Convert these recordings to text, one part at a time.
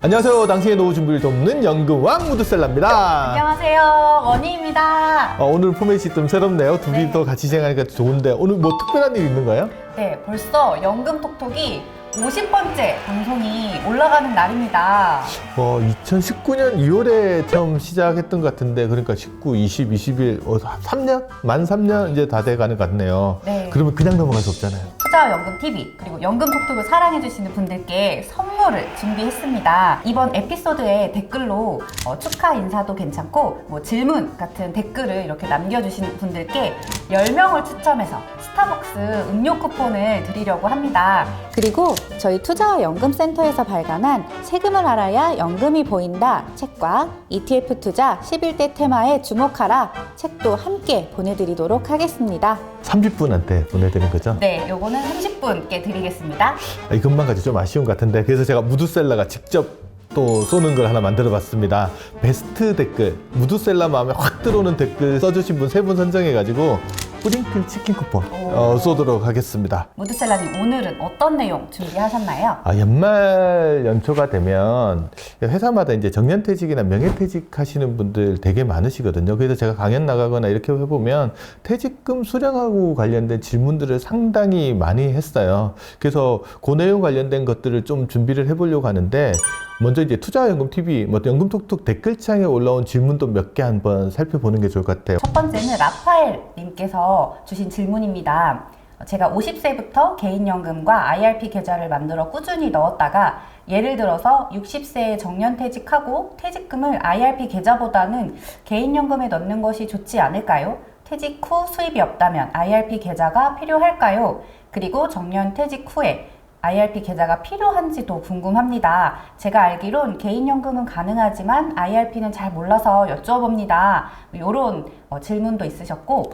안녕하세요. 당신의 노후 준비를 돕는 연금왕 무드셀라입니다. 안녕하세요. 원희입니다. 어, 오늘 포맷이 좀 새롭네요. 둘이 네. 또 같이 진행하니까 좋은데 오늘 뭐 특별한 일 있는 거예요? 네, 벌써 연금 톡톡이 50번째 방송이 올라가는 날입니다. 어, 2019년 2월에 처음 시작했던 것 같은데 그러니까 19, 20, 21, 어, 3년? 만 3년 이제 다 돼가는 것 같네요. 네. 그러면 그냥 넘어갈 수 없잖아요. 투자와 연금 TV 그리고 연금 톡톡을 사랑해주시는 분들께 선물을 준비했습니다. 이번 에피소드에 댓글로 어, 축하 인사도 괜찮고 뭐 질문 같은 댓글을 이렇게 남겨주시는 분들께 10명을 추첨해서 스타벅스 음료 쿠폰을 드리려고 합니다. 그리고 저희 투자와 연금센터에서 발간한 세금을 알아야 연금이 보인다 책과 ETF 투자 11대 테마에 주목하라 책도 함께 보내드리도록 하겠습니다. 30분한테 보내드린 거죠? 네, 요거는 30분께 드리겠습니다. 아, 이것만 가지고 좀 아쉬운 것 같은데 그래서 제가 무드셀러가 직접 또 쏘는 걸 하나 만들어 봤습니다 베스트 댓글 무드셀러 마음에 확 들어오는 댓글 써주신 분 세분 선정해 가지고 뿌링클 치킨 쿠폰 어, 쏘도록 하겠습니다 무드셀라님 오늘은 어떤 내용 준비하셨나요? 아, 연말 연초가 되면 회사마다 이제 정년퇴직이나 명예퇴직 하시는 분들 되게 많으시거든요. 그래서 제가 강연 나가거나 이렇게 해보면 퇴직금 수령하고 관련된 질문들을 상당히 많이 했어요. 그래서 그 내용 관련된 것들을 좀 준비를 해보려고 하는데 먼저 이제 투자연금 TV, 뭐 연금톡톡 댓글창에 올라온 질문도 몇 개 한번 살펴보는 게 좋을 것 같아요. 첫 번째는 라파엘 님께서 주신 질문입니다. 제가 50세부터 개인연금과 IRP 계좌를 만들어 꾸준히 넣었다가 예를 들어서 60세에 정년퇴직하고 퇴직금을 IRP 계좌보다는 개인연금에 넣는 것이 좋지 않을까요? 퇴직 후 수입이 없다면 IRP 계좌가 필요할까요? 그리고 정년퇴직 후에 IRP 계좌가 필요한지도 궁금합니다. 제가 알기론 개인연금은 가능하지만 IRP는 잘 몰라서 여쭤봅니다. 이런 질문도 있으셨고,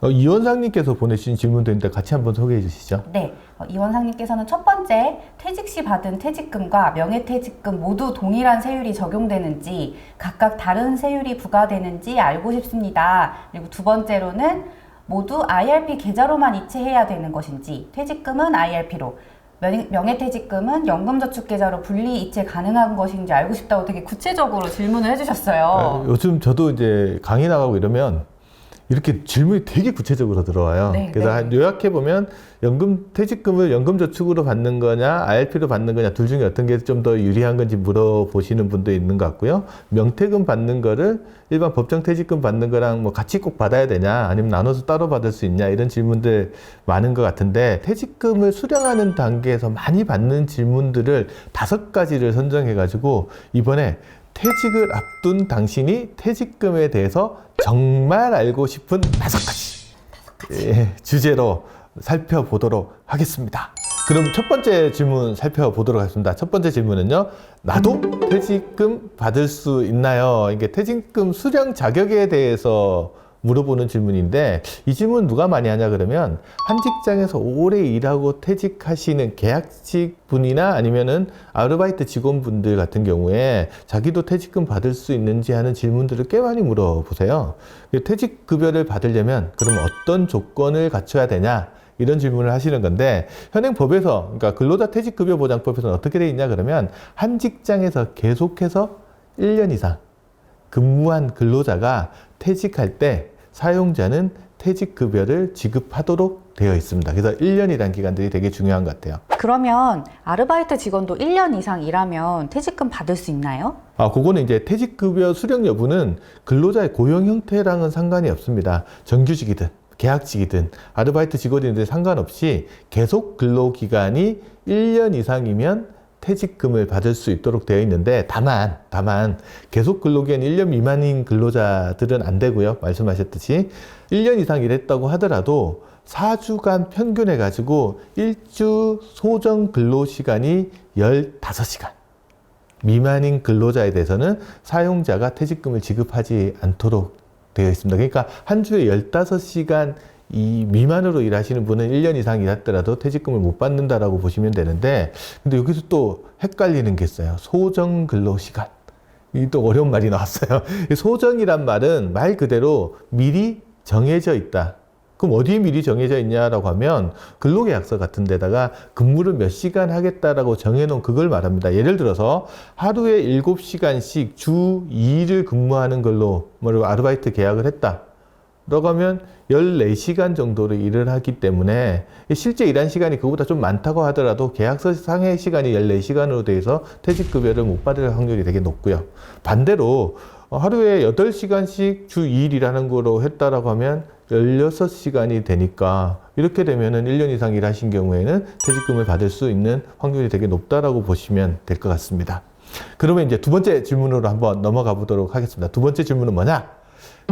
어, 이원상님께서 보내주신 질문도 있는데 같이 한번 소개해 주시죠. 네, 어, 이원상님께서는 첫 번째 퇴직 시 받은 퇴직금과 명예퇴직금 모두 동일한 세율이 적용되는지 각각 다른 세율이 부과되는지 알고 싶습니다. 그리고 두 번째로는 모두 IRP 계좌로만 이체해야 되는 것인지 퇴직금은 IRP로 명- 명예퇴직금은 연금저축계좌로 분리 이체 가능한 것인지 알고 싶다고 되게 구체적으로 질문을 어, 해주셨어요. 요즘 저도 이제 강의 나가고 이러면 이렇게 질문이 되게 구체적으로 들어와요. 네, 그래서 네. 한 요약해 보면 연금 퇴직금을 연금 저축으로 받는 거냐, IRP로 받는 거냐 둘 중에 어떤 게 좀 더 유리한 건지 물어보시는 분도 있는 것 같고요. 명퇴금 받는 거를 일반 법정 퇴직금 받는 거랑 뭐 같이 꼭 받아야 되냐, 아니면 나눠서 따로 받을 수 있냐 이런 질문들 많은 것 같은데 퇴직금을 수령하는 단계에서 많이 받는 질문들을 다섯 가지를 선정해 가지고 이번에 퇴직을 앞둔 당신이 퇴직금에 대해서 정말 알고 싶은 다섯 가지, 예, 주제로 살펴보도록 하겠습니다. 그럼 첫 번째 질문 살펴보도록 하겠습니다. 첫 번째 질문은요. 나도 퇴직금 받을 수 있나요? 이게 퇴직금 수령 자격에 대해서 물어보는 질문인데 이 질문 누가 많이 하냐 그러면 한 직장에서 오래 일하고 퇴직하시는 계약직 분이나 아니면은 아르바이트 직원분들 같은 경우에 자기도 퇴직금 받을 수 있는지 하는 질문들을 꽤 많이 물어보세요. 퇴직 급여를 받으려면 그럼 어떤 조건을 갖춰야 되냐? 이런 질문을 하시는 건데 현행 법에서 그러니까 근로자 퇴직급여 보장법에서는 어떻게 돼 있냐 그러면 한 직장에서 계속해서 1년 이상 근무한 근로자가 퇴직할 때 사용자는 퇴직급여를 지급하도록 되어 있습니다. 그래서 1년이라는 기간들이 되게 중요한 것 같아요. 그러면 아르바이트 직원도 1년 이상 일하면 퇴직금 받을 수 있나요? 아, 그거는 이제 퇴직급여 수령 여부는 근로자의 고용 형태랑은 상관이 없습니다. 정규직이든 계약직이든 아르바이트 직원이든 상관없이 계속 근로기간이 1년 이상이면 퇴직금을 받을 수 있도록 되어 있는데 다만 다만 계속 근로기간 1년 미만인 근로자들은 안 되고요. 말씀하셨듯이 1년 이상 일했다고 하더라도 4주간 평균해 가지고 1주 소정 근로 시간이 15시간 미만인 근로자에 대해서는 사용자가 퇴직금을 지급하지 않도록 되어 있습니다. 그러니까 한 주에 15시간 이 미만으로 일하시는 분은 1년 이상 일했더라도 퇴직금을 못 받는다라고 보시면 되는데 근데 여기서 또 헷갈리는 게 있어요. 소정 근로 시간. 이 또 어려운 말이 나왔어요. 이 소정이란 말은 말 그대로 미리 정해져 있다. 그럼 어디에 미리 정해져 있냐라고 하면 근로계약서 같은 데다가 근무를 몇 시간 하겠다라고 정해놓은 그걸 말합니다. 예를 들어서 하루에 7시간씩 주 2일을 근무하는 걸로 뭐 아르바이트 계약을 했다. 라고 하면 14시간 정도를 일을 하기 때문에 실제 일한 시간이 그보다 좀 많다고 하더라도 계약서 상의 시간이 14시간으로 돼서 퇴직급여를 못 받을 확률이 되게 높고요. 반대로 어, 하루에 8시간씩 주 2일 일하는 거로 했다라고 하면 16시간이 되니까 이렇게 되면은 1년 이상 일하신 경우에는 퇴직금을 받을 수 있는 확률이 되게 높다라고 보시면 될 것 같습니다. 그러면 이제 두 번째 질문으로 한번 넘어가 보도록 하겠습니다. 두 번째 질문은 뭐냐?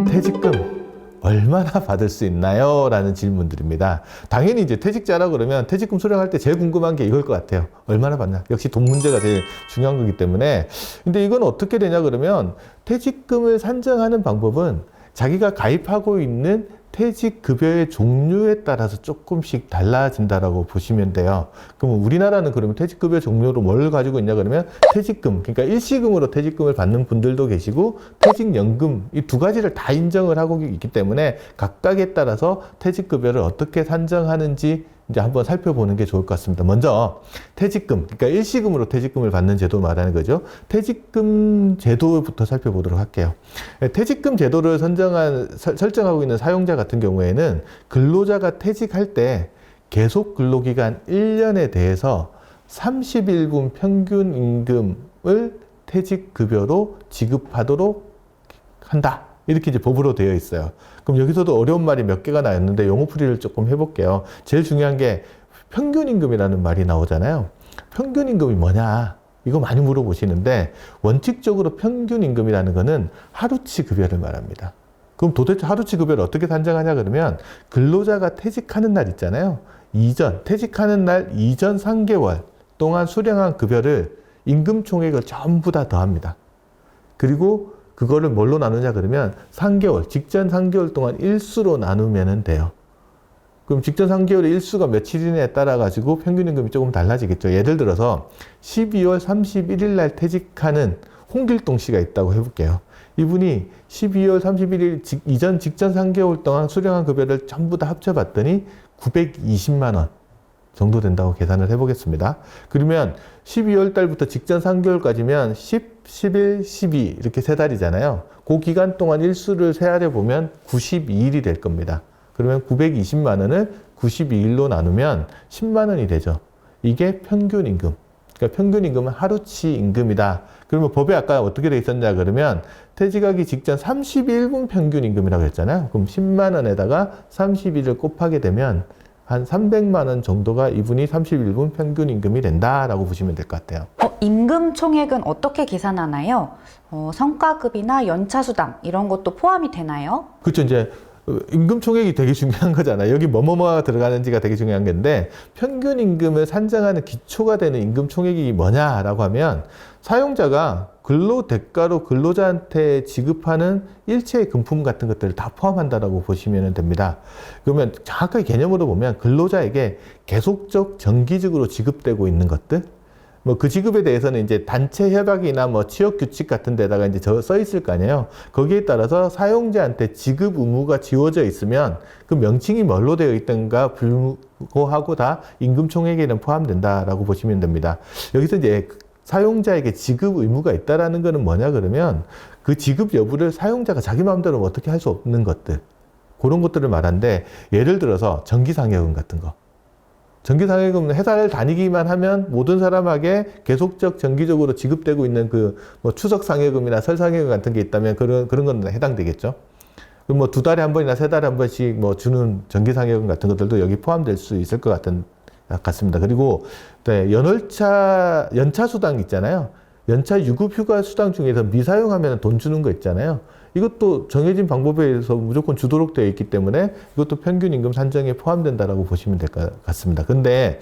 퇴직금 얼마나 받을 수 있나요? 라는 질문들입니다. 당연히 이제 퇴직자라 그러면 퇴직금 수령할 때 제일 궁금한 게 이걸 것 같아요. 얼마나 받나? 역시 돈 문제가 제일 중요한 거기 때문에. 근데 이건 어떻게 되냐 그러면 퇴직금을 산정하는 방법은 자기가 가입하고 있는 퇴직 급여의 종류에 따라서 조금씩 달라진다라고 보시면 돼요. 그러면 우리나라는 그러면 퇴직 급여 종류로 뭘 가지고 있냐 그러면 퇴직금, 그러니까 일시금으로 퇴직금을 받는 분들도 계시고 퇴직연금 이 두 가지를 다 인정을 하고 있기 때문에 각각에 따라서 퇴직 급여를 어떻게 산정하는지 이제 한번 살펴보는 게 좋을 것 같습니다. 먼저 퇴직금, 그러니까 일시금으로 퇴직금을 받는 제도 말하는 거죠. 퇴직금 제도부터 살펴보도록 할게요. 퇴직금 제도를 선정한 설- 설정하고 있는 사용자 같은 경우에는 근로자가 퇴직할 때 계속 근로기간 1년에 대해서 30일분 평균 임금을 퇴직급여로 지급하도록 한다. 이렇게 이제 법으로 되어 있어요. 그럼 여기서도 어려운 말이 몇 개가 나왔는데 용어 풀이를 조금 해볼게요. 제일 중요한 게 평균 임금이라는 말이 나오잖아요. 평균 임금이 뭐냐? 이거 많이 물어보시는데 원칙적으로 평균 임금이라는 거는 하루치 급여를 말합니다. 그럼 도대체 하루치 급여를 어떻게 산정하냐 그러면 근로자가 퇴직하는 날 있잖아요. 이전 퇴직하는 날 이전 3개월 동안 수령한 급여를 임금 총액을 전부 다 더합니다. 그리고 그거를 뭘로 나누냐 그러면 3개월, 직전 3개월 동안 일수로 나누면 돼요. 그럼 직전 3개월의 일수가 며칠이냐에 따라 가지고 평균 임금이 조금 달라지겠죠. 예를 들어서 12월 31일 날 퇴직하는 홍길동 씨가 있다고 해볼게요. 이분이 12월 31일 직- 이전 직전 3개월 동안 수령한 급여를 전부 다 합쳐봤더니 920만 원 정도 된다고 계산을 해보겠습니다. 그러면 12월 달부터 직전 3개월까지면 10, 11, 12 이렇게 세 달이잖아요. 그 기간 동안 일수를 세하려 보면 92일이 될 겁니다. 그러면 920만 원을 92일로 나누면 10만 원이 되죠. 이게 평균 임금. 그러니까 평균 임금은 하루치 임금이다. 그러면 법에 아까 어떻게 돼 있었냐 그러면 퇴직하기 직전 31분 평균 임금이라고 했잖아요. 그럼 10만 원에다가 31을 곱하게 되면 한 300만 원 정도가 이분이 31분 평균 임금이 된다라고 보시면 될 것 같아요. 어, 임금 총액은 어떻게 계산하나요? 어, 성과급이나 연차 수당 이런 것도 포함이 되나요? 그렇죠. 이제 어, 임금 총액이 되게 중요한 거잖아요. 여기 뭐뭐뭐가 들어가는지가 되게 중요한 건데 평균 임금을 산정하는 기초가 되는 임금 총액이 뭐냐라고 하면 사용자가 근로 대가로 근로자한테 지급하는 일체의 금품 같은 것들을 다 포함한다라고 보시면 됩니다. 그러면 정확하게 개념으로 보면 근로자에게 계속적 정기적으로 지급되고 있는 것들 뭐그 지급에 대해서는 이제 단체 협약이나 뭐 취업 규칙 같은 데다가 이제 저써 있을 거 아니에요. 거기에 따라서 사용자한테 지급 의무가 지워져 있으면 그 명칭이 뭘로 되어 있던가 불구하고 다 임금 총액에는 포함된다라고 보시면 됩니다. 여기서 이제 사용자에게 지급 의무가 있다라는 거는 뭐냐 그러면 그 지급 여부를 사용자가 자기 마음대로 어떻게 할 수 없는 것들 그런 것들을 말하는데 예를 들어서 전기상여금 같은 거 전기상여금은 회사를 다니기만 하면 모든 사람에게 계속적 정기적으로 지급되고 있는 그 뭐 추석상여금이나 설상여금 같은 게 있다면 그런 그런 건 해당되겠죠. 그럼 뭐 두 달에 한 번이나 세 달에 한 번씩 뭐 주는 전기상여금 같은 것들도 여기 포함될 수 있을 것 같은 같습니다. 그리고 네, 연월차 연차 수당 있잖아요. 연차 유급 휴가 수당 중에서 미사용하면 돈 주는 거 있잖아요. 이것도 정해진 방법에 의해서 무조건 주도록 되어 있기 때문에 이것도 평균 임금 산정에 포함된다라고 보시면 될 것 같습니다. 근데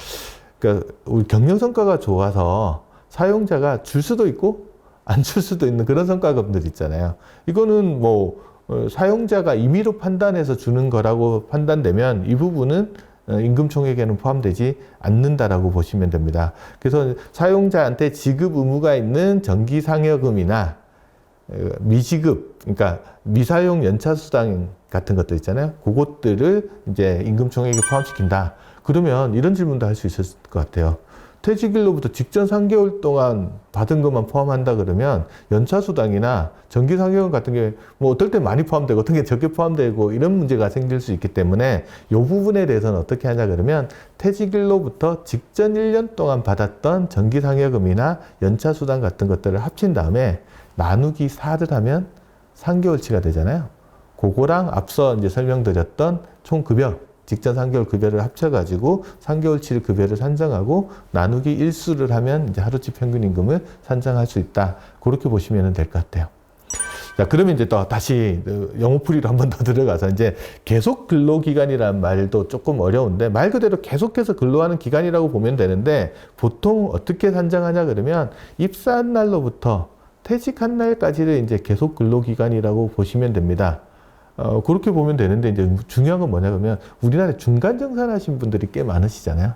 그러니까 우리 경영 성과가 좋아서 사용자가 줄 수도 있고 안 줄 수도 있는 그런 성과금들 있잖아요. 이거는 뭐 어, 사용자가 임의로 판단해서 주는 거라고 판단되면 이 부분은 어, 임금 총액에는 포함되지 않는다라고 보시면 됩니다. 그래서 사용자한테 지급 의무가 있는 전기상여금이나 어, 미지급, 그러니까 미사용 연차 수당 같은 것들 있잖아요. 그것들을 이제 임금 총액에 포함시킨다. 그러면 이런 질문도 할 수 있을 것 같아요. 퇴직일로부터 직전 3개월 동안 받은 것만 포함한다 그러면 연차 수당이나 정기 상여금 같은 게 뭐 어떨 때 많이 포함되고 어떤 게 적게 포함되고 이런 문제가 생길 수 있기 때문에 이 부분에 대해서는 어떻게 하냐 그러면 퇴직일로부터 직전 1년 동안 받았던 정기 상여금이나 연차 수당 같은 것들을 합친 다음에 나누기 4를 하면 3개월치가 되잖아요. 그거랑 앞서 이제 설명드렸던 총 급여 직전 3개월 급여를 합쳐가지고 3개월치 급여를 산정하고 나누기 일수를 하면 이제 하루치 평균 임금을 산정할 수 있다. 그렇게 보시면 될 것 같아요. 자, 그러면 이제 또 다시 그 영어풀이로 한 번 더 들어가서 이제 계속 근로기간이라는 말도 조금 어려운데 말 그대로 계속해서 근로하는 기간이라고 보면 되는데 보통 어떻게 산정하냐 그러면 입사한 날로부터 퇴직한 날까지를 이제 계속 근로기간이라고 보시면 됩니다. 어, 그렇게 보면 되는데 이제 중요한 건 뭐냐 그러면 우리나라에 중간 정산하신 분들이 꽤 많으시잖아요.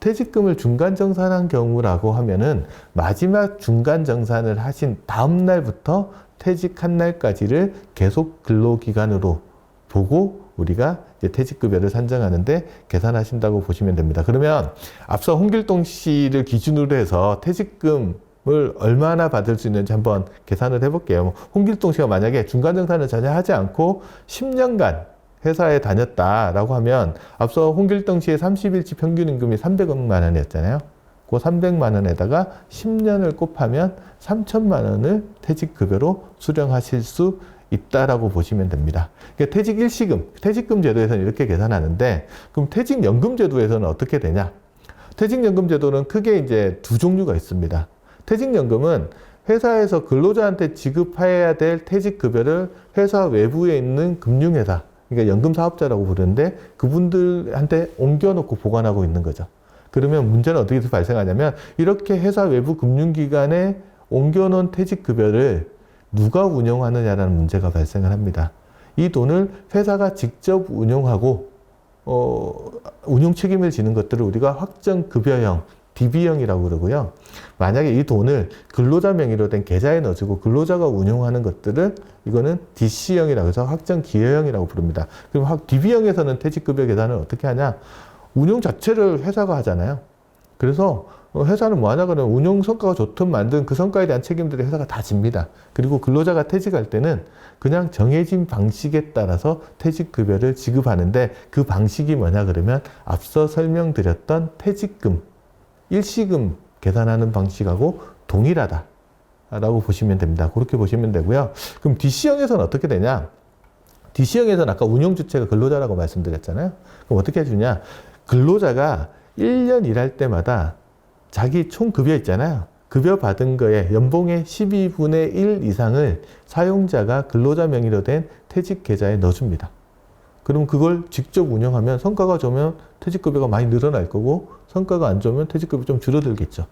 퇴직금을 중간 정산한 경우라고 하면은 마지막 중간 정산을 하신 다음 날부터 퇴직한 날까지를 계속 근로기간으로 보고 우리가 퇴직급여를 산정하는데 계산하신다고 보시면 됩니다. 그러면 앞서 홍길동 씨를 기준으로 해서 퇴직금 을 얼마나 받을 수 있는지 한번 계산을 해볼게요. 뭐 홍길동 씨가 만약에 중간정산을 전혀 하지 않고 10년간 회사에 다녔다라고 하면 앞서 홍길동 씨의 30일치 평균 임금이 300만 원이었잖아요. 그 300만 원에다가 10년을 곱하면 3천만 원을 퇴직급여로 수령하실 수 있다라고 보시면 됩니다. 그러니까 퇴직 일시금, 퇴직금 제도에서는 이렇게 계산하는데 그럼 퇴직연금 제도에서는 어떻게 되냐? 퇴직연금 제도는 크게 이제 두 종류가 있습니다. 퇴직연금은 회사에서 근로자한테 지급해야 될 퇴직급여를 회사 외부에 있는 금융회사, 그러니까 연금사업자라고 부르는데 그분들한테 옮겨놓고 보관하고 있는 거죠. 그러면 문제는 어떻게 발생하냐면 이렇게 회사 외부 금융기관에 옮겨놓은 퇴직급여를 누가 운영하느냐라는 문제가 발생을 합니다. 이 돈을 회사가 직접 운용하고 어, 운용 책임을 지는 것들을 우리가 확정급여형, DB형이라고 그러고요. 만약에 이 돈을 근로자 명의로 된 계좌에 넣어주고 근로자가 운용하는 것들을 이거는 DC형이라고 해서 확정 기여형이라고 부릅니다. 그럼 확 DB형에서는 퇴직급여 계산을 어떻게 하냐? 운용 자체를 회사가 하잖아요. 그래서 어, 회사는 뭐 하냐 그러면 운용 성과가 좋든 만든 그 성과에 대한 책임들을 회사가 다 집니다. 그리고 근로자가 퇴직할 때는 그냥 정해진 방식에 따라서 퇴직급여를 지급하는데 그 방식이 뭐냐 그러면 앞서 설명드렸던 퇴직금, 일시금 계산하는 방식하고 동일하다. 라고 보시면 됩니다. 그렇게 보시면 되고요. 그럼 DC형에서는 어떻게 되냐? DC형에서는 아까 운용 주체가 근로자라고 말씀드렸잖아요. 그럼 어떻게 해주냐? 근로자가 1년 일할 때마다 자기 총 급여 있잖아요. 급여 받은 거에 연봉의 12분의 1 이상을 사용자가 근로자 명의로 된 퇴직 계좌에 넣어줍니다. 그럼 그걸 직접 운영하면 성과가 좋으면 퇴직급여가 많이 늘어날 거고 성과가 안 좋으면 퇴직급여 좀 줄어들겠죠.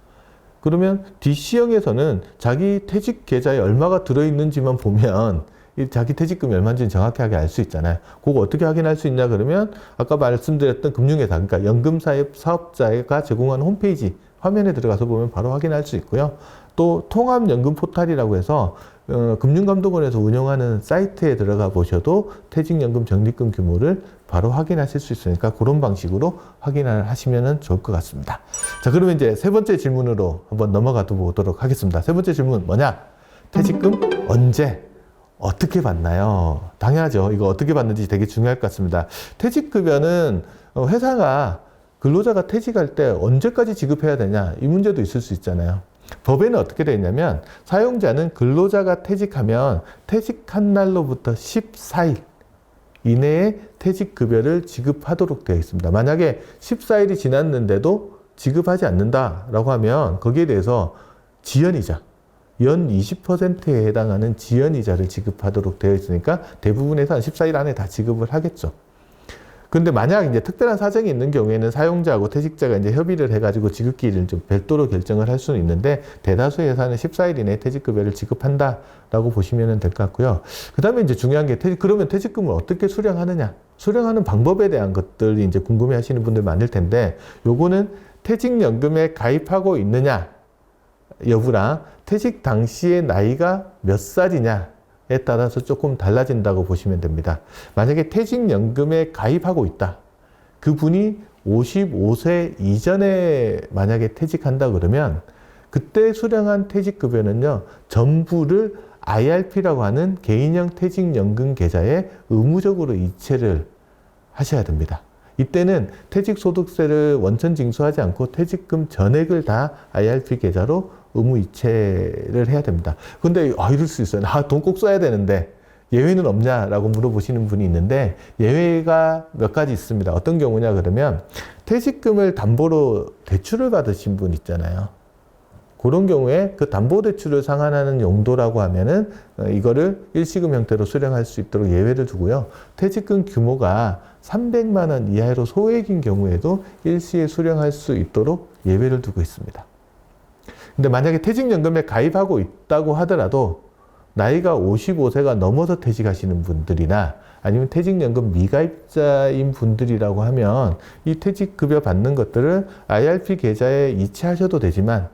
그러면 DC형에서는 자기 퇴직 계좌에 얼마가 들어있는지만 보면 이 자기 퇴직금이 얼마인지는 정확하게 알 수 있잖아요. 그거 어떻게 확인할 수 있냐 그러면 아까 말씀드렸던 금융회사, 그러니까 연금사업 사업자가 제공하는 홈페이지 화면에 들어가서 보면 바로 확인할 수 있고요. 또 통합연금 포탈이라고 해서 어, 금융감독원에서 운영하는 사이트에 들어가 보셔도 퇴직연금 적립금 규모를 바로 확인하실 수 있으니까 그런 방식으로 확인을 하시면 좋을 것 같습니다. 자, 그러면 이제 세 번째 질문으로 한번 넘어가 보도록 하겠습니다. 세 번째 질문 뭐냐? 퇴직금 언제? 어떻게 받나요? 당연하죠. 이거 어떻게 받는지 되게 중요할 것 같습니다. 퇴직급여는 어, 회사가 근로자가 퇴직할 때 언제까지 지급해야 되냐 이 문제도 있을 수 있잖아요. 법에는 어떻게 되어 있냐면 사용자는 근로자가 퇴직하면 퇴직한 날로부터 14일 이내에 퇴직급여를 지급하도록 되어 있습니다. 만약에 14일이 지났는데도 지급하지 않는다라고 하면 거기에 대해서 지연이자 연 20%에 해당하는 지연이자를 지급하도록 되어 있으니까 대부분에서 한 14일 안에 다 지급을 하겠죠. 근데 만약 이제 특별한 사정이 있는 경우에는 사용자하고 퇴직자가 이제 협의를 해가지고 지급기일을 좀 별도로 결정을 할 수는 있는데 대다수의 회사는 14일 이내에 퇴직급여를 지급한다라고 보시면 될 것 같고요. 그 다음에 이제 중요한 게 퇴직, 그러면 퇴직금을 어떻게 수령하느냐? 수령하는 방법에 대한 것들이 이제 궁금해 하시는 분들 많을 텐데 요거는 퇴직연금에 가입하고 있느냐? 여부랑 퇴직 당시의 나이가 몇 살이냐 에 따라서 조금 달라진다고 보시면 됩니다. 만약에 퇴직연금에 가입하고 있다. 그분이 55세 이전에 만약에 퇴직한다 그러면 그때 수령한 퇴직급여는요, 전부를 IRP라고 하는 개인형 퇴직연금 계좌에 의무적으로 이체를 하셔야 됩니다. 이때는 퇴직소득세를 원천 징수하지 않고 퇴직금 전액을 다 IRP 계좌로 의무 이체를 해야 됩니다. 근데 아 이럴 수 있어요. 아 돈 꼭 써야 되는데 예외는 없냐라고 물어보시는 분이 있는데 예외가 몇 가지 있습니다. 어떤 경우냐 그러면 퇴직금을 담보로 대출을 받으신 분 있잖아요. 그런 경우에 그 담보 대출을 상환하는 용도라고 하면은 어, 이거를 일시금 형태로 수령할 수 있도록 예외를 두고요. 퇴직금 규모가 300만 원 이하로 소액인 경우에도 일시에 수령할 수 있도록 예외를 두고 있습니다. 근데 만약에 퇴직연금에 가입하고 있다고 하더라도 나이가 55세가 넘어서 퇴직하시는 분들이나 아니면 퇴직연금 미가입자인 분들이라고 하면 이 퇴직급여 받는 것들을 IRP 계좌에 이체하셔도 되지만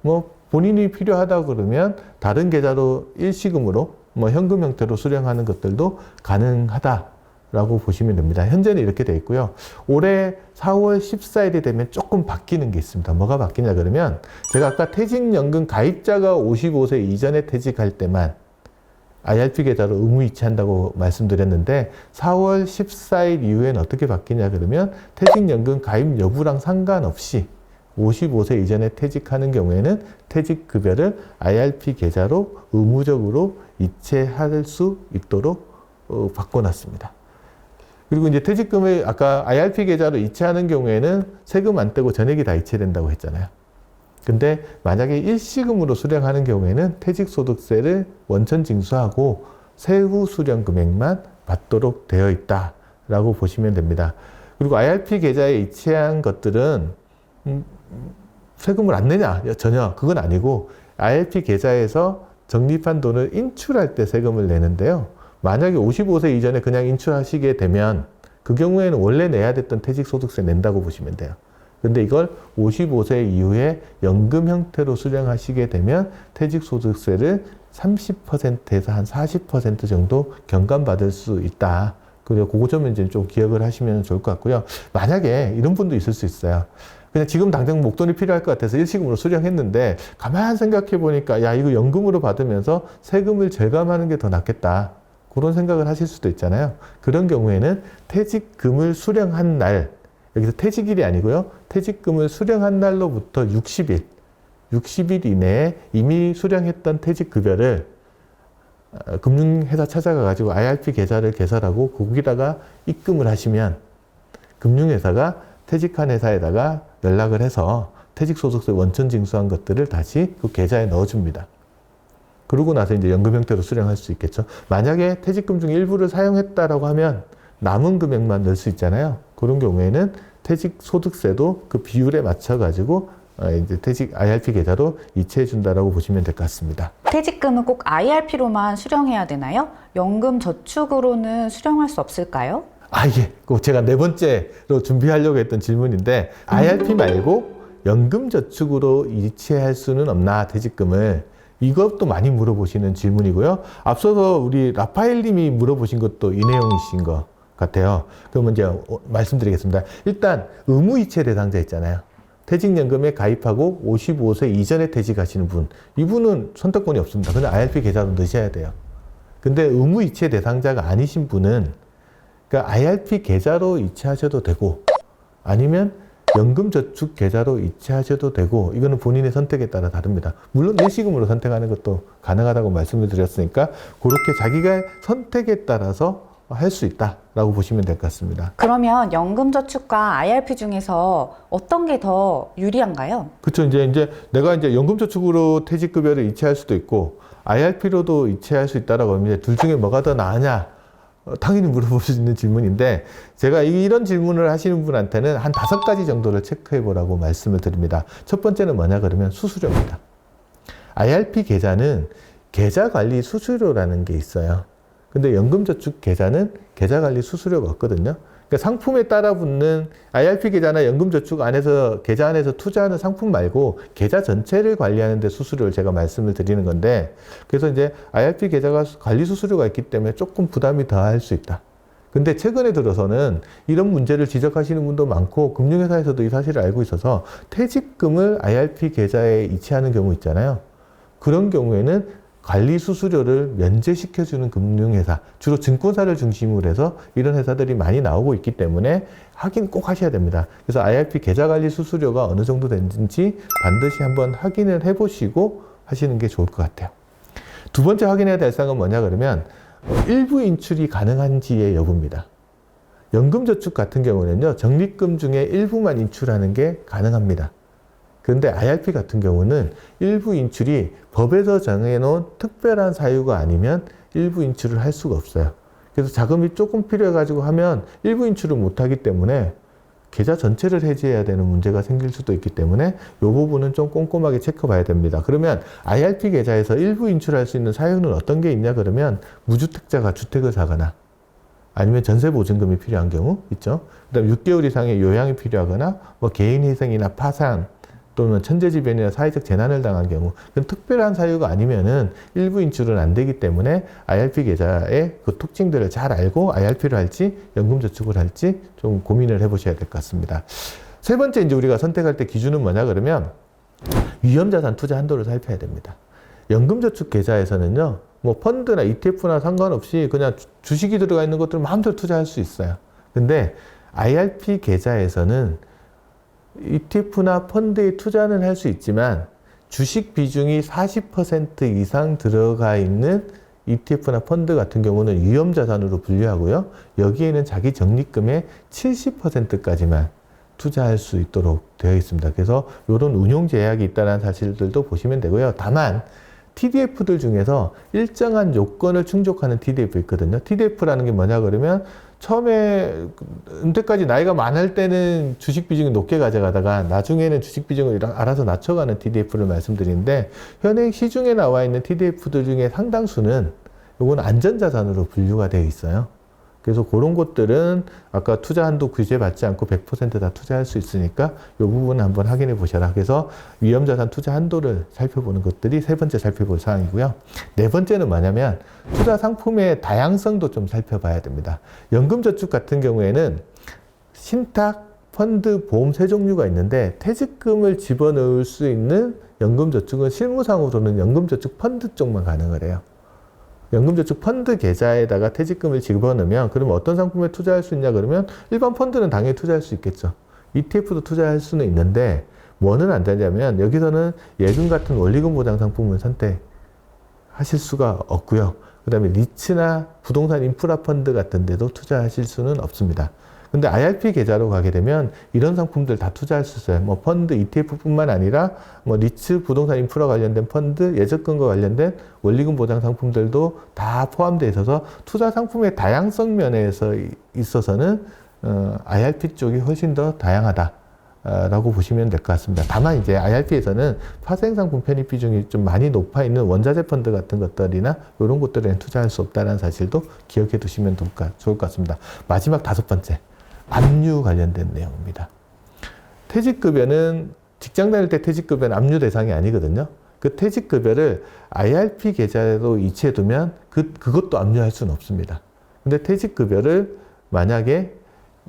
뭐 본인이 필요하다 그러면 다른 계좌로 일시금으로 뭐 현금 형태로 수령하는 것들도 가능하다 라고 보시면 됩니다. 현재는 이렇게 돼 있고요. 올해 4월 14일이 되면 조금 바뀌는 게 있습니다. 뭐가 바뀌냐 그러면 제가 아까 퇴직연금 가입자가 55세 이전에 퇴직할 때만 IRP 계좌로 의무 이체한다고 말씀드렸는데 4월 14일 이후에는 어떻게 바뀌냐 그러면 퇴직연금 가입 여부랑 상관없이 55세 이전에 퇴직하는 경우에는 퇴직급여를 IRP 계좌로 의무적으로 이체할 수 있도록 어, 바꿔놨습니다. 그리고 이제 퇴직금을 아까 IRP 계좌로 이체하는 경우에는 세금 안 떼고 전액이 다 이체된다고 했잖아요. 근데 만약에 일시금으로 수령하는 경우에는 퇴직소득세를 원천 징수하고 세후 수령 금액만 받도록 되어 있다라고 보시면 됩니다. 그리고 IRP 계좌에 이체한 것들은 음, 세금을 안 내냐? 전혀 그건 아니고 IRP 계좌에서 적립한 돈을 인출할 때 세금을 내는데요. 만약에 55세 이전에 그냥 인출하시게 되면 그 경우에는 원래 내야 됐던 퇴직소득세 낸다고 보시면 돼요. 근데 이걸 55세 이후에 연금 형태로 수령하시게 되면 퇴직소득세를 30%에서 한 40% 정도 경감받을 수 있다. 그리고 그거 좀 이제 좀 기억을 하시면 좋을 것 같고요. 만약에 이런 분도 있을 수 있어요. 그냥 지금 당장 목돈이 필요할 것 같아서 일시금으로 수령했는데 가만 생각해 보니까 야 이거 연금으로 받으면서 세금을 절감하는 게 더 낫겠다. 그런 생각을 하실 수도 있잖아요. 그런 경우에는 퇴직금을 수령한 날 여기서 퇴직일이 아니고요. 퇴직금을 수령한 날로부터 60일, 60일 이내에 이미 수령했던 퇴직급여를 어, 금융회사 찾아가 가지고 IRP 계좌를 개설하고 거기다가 입금을 하시면 금융회사가 퇴직한 회사에다가 연락을 해서 퇴직소득세 원천 징수한 것들을 다시 그 계좌에 넣어줍니다. 그러고 나서 이제 연금 형태로 수령할 수 있겠죠. 만약에 퇴직금 중 일부를 사용했다라고 하면 남은 금액만 넣을 수 있잖아요. 그런 경우에는 퇴직 소득세도 그 비율에 맞춰 가지고 어, 이제 퇴직 IRP 계좌로 이체해 준다라고 보시면 될 것 같습니다. 퇴직금은 꼭 IRP로만 수령해야 되나요? 연금 저축으로는 수령할 수 없을까요? 아, 꼭 제가 네 번째로 준비하려고 했던 질문인데 IRP 말고 연금 저축으로 이체할 수는 없나 퇴직금을 이것도 많이 물어보시는 질문이고요. 앞서서 우리 라파엘 님이 물어보신 것도 이 내용이신 것 같아요. 그러면 이제 어, 말씀드리겠습니다. 일단 의무이체 대상자 있잖아요. 퇴직연금에 가입하고 55세 이전에 퇴직하시는 분, 이분은 선택권이 없습니다. 그냥 IRP 계좌로 넣으셔야 돼요. 근데 의무이체 대상자가 아니신 분은 그러니까 IRP 계좌로 이체하셔도 되고 아니면 연금저축 계좌로 이체하셔도 되고 이거는 본인의 선택에 따라 다릅니다. 물론 일시금으로 선택하는 것도 가능하다고 말씀을 드렸으니까 그렇게 자기가 선택에 따라서 할 수 있다라고 보시면 될 것 같습니다. 그러면 연금저축과 IRP 중에서 어떤 게 더 유리한가요? 그렇죠. 이제 이제 내가 이제 연금저축으로 퇴직급여를 이체할 수도 있고 IRP로도 이체할 수 있다라고 하면 둘 중에 뭐가 더 나으냐? 어, 당연히 물어볼 수 있는 질문인데 제가 이- 이런 질문을 하시는 분한테는 한 다섯 가지 정도를 체크해 보라고 말씀을 드립니다. 첫 번째는 뭐냐 그러면 수수료입니다. IRP 계좌는 계좌 관리 수수료라는 게 있어요. 근데 연금저축 계좌는 계좌 관리 수수료가 없거든요. 그러니까 상품에 따라 붙는 IRP 계좌나 연금저축 안에서 계좌 안에서 투자하는 상품 말고 계좌 전체를 관리하는 데 수수료를 제가 말씀을 드리는 건데 그래서 이제 IRP 계좌가 관리 수수료가 있기 때문에 조금 부담이 더할 수 있다. 근데 최근에 들어서는 이런 문제를 지적하시는 분도 많고 금융회사에서도 이 사실을 알고 있어서 퇴직금을 IRP 계좌에 이체하는 경우 있잖아요. 그런 경우에는 관리 수수료를 면제시켜주는 금융회사, 주로 증권사를 중심으로 해서 이런 회사들이 많이 나오고 있기 때문에 확인 꼭 하셔야 됩니다. 그래서 IRP 계좌 관리 수수료가 어느 정도 되는지 반드시 한번 확인을 해보시고 하시는 게 좋을 것 같아요. 두 번째 확인해야 될 사항은 뭐냐 그러면 어, 일부 인출이 가능한지의 여부입니다. 연금저축 같은 경우는요, 적립금 중에 일부만 인출하는 게 가능합니다. 그런데 IRP 같은 경우는 일부 인출이 법에서 정해놓은 특별한 사유가 아니면 일부 인출을 할 수가 없어요. 그래서 자금이 조금 필요해가지고 하면 일부 인출을 못하기 때문에 계좌 전체를 해지해야 되는 문제가 생길 수도 있기 때문에 이 부분은 좀 꼼꼼하게 체크봐야 됩니다. 그러면 IRP 계좌에서 일부 인출할 수 있는 사유는 어떤 게 있냐 그러면 무주택자가 주택을 사거나 아니면 전세 보증금이 필요한 경우 있죠. 그다음 6개월 이상의 요양이 필요하거나 뭐 개인 희생이나 파산 또는 천재지변이나 사회적 재난을 당한 경우 그건 특별한 사유가 아니면은 일부 인출은 안 되기 때문에 IRP 계좌의 그 특징들을 잘 알고 IRP를 할지 연금저축을 할지 좀 고민을 해보셔야 될 것 같습니다. 세 번째 이제 우리가 선택할 때 기준은 뭐냐 그러면 위험자산 투자 한도를 살펴야 됩니다. 연금저축 계좌에서는요, 뭐 펀드나 ETF나 상관없이 그냥 주- 주식이 들어가 있는 것들을 마음대로 투자할 수 있어요. 근데 IRP 계좌에서는 ETF나 펀드에 투자는 할 수 있지만 주식 비중이 40% 이상 들어가 있는 ETF나 펀드 같은 경우는 위험 자산으로 분류하고요. 여기에는 자기 적립금의 70%까지만 투자할 수 있도록 되어 있습니다. 그래서 이런 운용 제약이 있다는 사실들도 보시면 되고요. 다만 TDF들 중에서 일정한 요건을 충족하는 TDF 있거든요. TDF라는 게 뭐냐 그러면 처음에 은퇴까지 나이가 많을 때는 주식 비중이 높게 가져가다가 나중에는 주식 비중을 알아서 낮춰가는 TDF를 말씀드리는데 현행 시중에 나와 있는 TDF들 중에 상당수는 요건 안전자산으로 분류가 되어 있어요. 그래서 그런 것들은 아까 투자 한도 규제 받지 않고 100%다 투자할 수 있으니까 이 부분 한번 확인해 보셔라. 그래서 위험 자산 투자 한도를 살펴보는 것들이 세 번째 살펴볼 사항이고요. 네 번째는 뭐냐면 투자 상품의 다양성도 좀 살펴봐야 됩니다. 연금저축 같은 경우에는 신탁, 펀드, 보험 세 종류가 있는데 퇴직금을 집어넣을 수 있는 연금저축은 실무상으로는 연금저축 펀드 쪽만 가능을 해요. 연금저축 펀드 계좌에다가 퇴직금을 집어넣으면 그러면 어떤 상품에 투자할 수 있냐 그러면 일반 펀드는 당연히 투자할 수 있겠죠. ETF도 투자할 수는 있는데 뭐는 안 되냐면 여기서는 예금 같은 원리금 보장 상품을 선택하실 수가 없고요. 그 다음에 리츠나 부동산 인프라 펀드 같은 데도 투자하실 수는 없습니다. 근데 IRP 계좌로 가게 되면 이런 상품들 다 투자할 수 있어요. 뭐 펀드, ETF뿐만 아니라 뭐 리츠, 부동산 인프라 관련된 펀드, 예적금과 관련된 원리금 보장 상품들도 다 포함되어 있어서 투자 상품의 다양성 면에서 이- 있어서는 어, IRP 쪽이 훨씬 더 다양하다. 어, 라고 보시면 될 것 같습니다. 다만 이제 IRP에서는 파생상품 편입 비중이 좀 많이 높아 있는 원자재 펀드 같은 것들이나 이런 것들에는 투자할 수 없다는 사실도 기억해 두시면 좋을 것 같습니다. 마지막 다섯 번째, 압류 관련된 내용입니다. 퇴직급여는 직장 다닐 때 퇴직급여는 압류 대상이 아니거든요. 그 퇴직급여를 IRP 계좌에도 이체해 두면 그, 그것도 압류할 수는 없습니다. 근데 퇴직급여를 만약에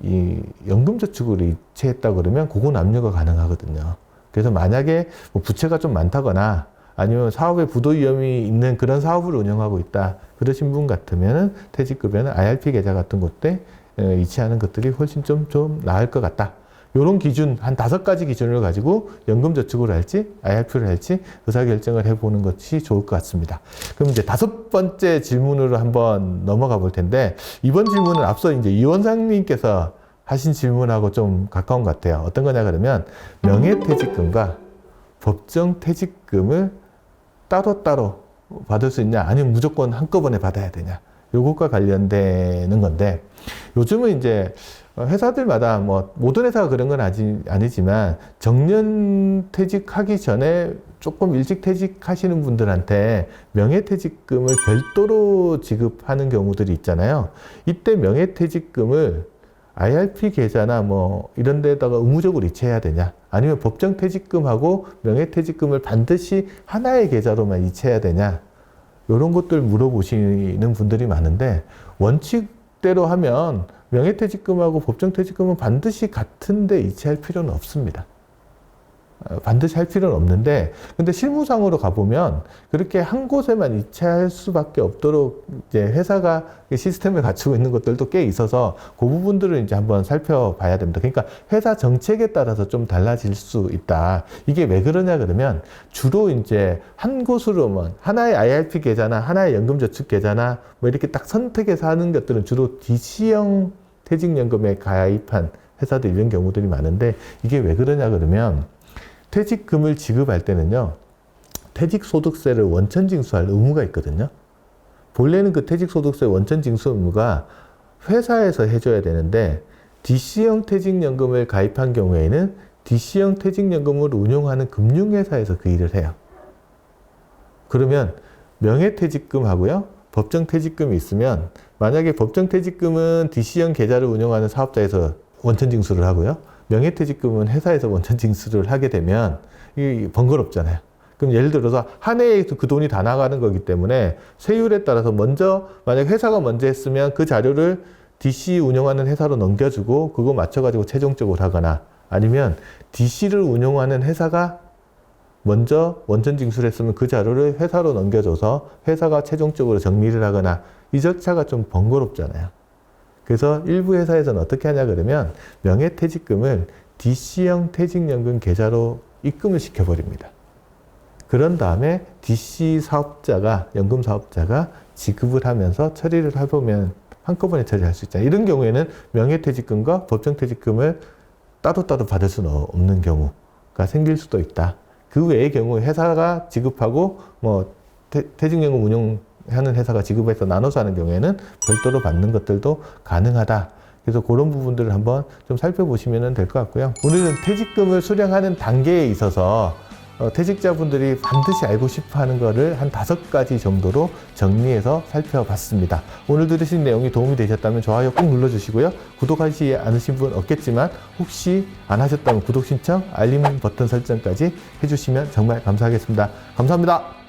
이 연금저축으로 이체했다 그러면 그건 압류가 가능하거든요. 그래서 만약에 뭐 부채가 좀 많다거나 아니면 사업에 부도 위험이 있는 그런 사업을 운영하고 있다 그러신 분 같으면 퇴직급여는 IRP 계좌 같은 곳에 에, 이체하는 것들이 훨씬 좀, 좀 나을 것 같다. 요런 기준, 한 다섯 가지 기준을 가지고 연금저축을 할지, IRP를 할지 의사결정을 해보는 것이 좋을 것 같습니다. 그럼 이제 다섯 번째 질문으로 한번 넘어가 볼 텐데, 이번 질문은 앞서 이제 이 원장님께서 하신 질문하고 좀 가까운 것 같아요. 어떤 거냐 그러면, 명예퇴직금과 법정퇴직금을 따로따로 받을 수 있냐, 아니면 무조건 한꺼번에 받아야 되냐. 요것과 관련되는 건데, 요즘은 이제 회사들마다 뭐 모든 회사가 그런 건 아니, 아니지만 정년 퇴직하기 전에 조금 일찍 퇴직하시는 분들한테 명예퇴직금을 별도로 지급하는 경우들이 있잖아요. 이때 명예퇴직금을 IRP 계좌나 뭐 이런 데다가 의무적으로 이체해야 되냐? 아니면 법정 퇴직금하고 명예퇴직금을 반드시 하나의 계좌로만 이체해야 되냐? 이런 것들 물어보시는 분들이 많은데 원칙대로 하면 명예퇴직금하고 법정퇴직금은 반드시 같은데 이체할 필요는 없습니다. 어, 반드시 할 필요는 없는데 근데 실무상으로 가보면 그렇게 한 곳에만 이체할 수밖에 없도록 이제 회사가 시스템을 갖추고 있는 것들도 꽤 있어서 그 부분들을 이제 한번 살펴봐야 됩니다. 그러니까 회사 정책에 따라서 좀 달라질 수 있다. 이게 왜 그러냐 그러면 주로 이제 한 곳으로만 하나의 IRP 계좌나 하나의 연금저축 계좌나 뭐 이렇게 딱 선택해서 하는 것들은 주로 DC형 퇴직연금에 가입한 회사들 이런 경우들이 많은데 이게 왜 그러냐 그러면 퇴직금을 지급할 때는요, 퇴직소득세를 원천 징수할 의무가 있거든요. 본래는 그 퇴직소득세 원천 징수 의무가 회사에서 해줘야 되는데, DC형 퇴직연금을 가입한 경우에는 DC형 퇴직연금을 운용하는 금융회사에서 그 일을 해요. 그러면 명예퇴직금하고요, 법정퇴직금이 있으면, 만약에 법정퇴직금은 DC형 계좌를 운영하는 사업자에서 원천징수를 하고요, 명예퇴직금은 회사에서 원천징수를 하게 되면 이 번거롭잖아요. 그럼 예를 들어서 한 해에 그 돈이 다 나가는 거기 때문에 세율에 따라서 먼저 만약 회사가 먼저 했으면 그 자료를 DC 운영하는 회사로 넘겨주고 그거 맞춰가지고 최종적으로 하거나 아니면 DC를 운영하는 회사가 먼저 원천 징수를 했으면 그 자료를 회사로 넘겨줘서 회사가 최종적으로 정리를 하거나 이 절차가 좀 번거롭잖아요. 그래서 일부 회사에서는 어떻게 하냐 그러면 명예퇴직금을 DC형 퇴직연금 계좌로 입금을 시켜버립니다. 그런 다음에 DC 사업자가 연금 사업자가 지급을 하면서 처리를 해보면 한꺼번에 처리할 수 있잖아요. 이런 경우에는 명예퇴직금과 법정퇴직금을 따로 따로 받을 수는 없는 경우가 생길 수도 있다. 그 외의 경우 회사가 지급하고 뭐 퇴, 퇴직연금 운용 하는 회사가 지급해서 나눠서 하는 경우에는 별도로 받는 것들도 가능하다. 그래서 그런 부분들을 한번 좀 살펴보시면 될 것 같고요. 오늘은 퇴직금을 수령하는 단계에 있어서 어, 퇴직자분들이 반드시 알고 싶어 하는 거를 한 다섯 가지 정도로 정리해서 살펴봤습니다. 오늘 들으신 내용이 도움이 되셨다면 좋아요 꼭 눌러주시고요. 구독하지 않으신 분 없겠지만 혹시 안 하셨다면 구독 신청, 알림 버튼 설정까지 해주시면 정말 감사하겠습니다. 감사합니다.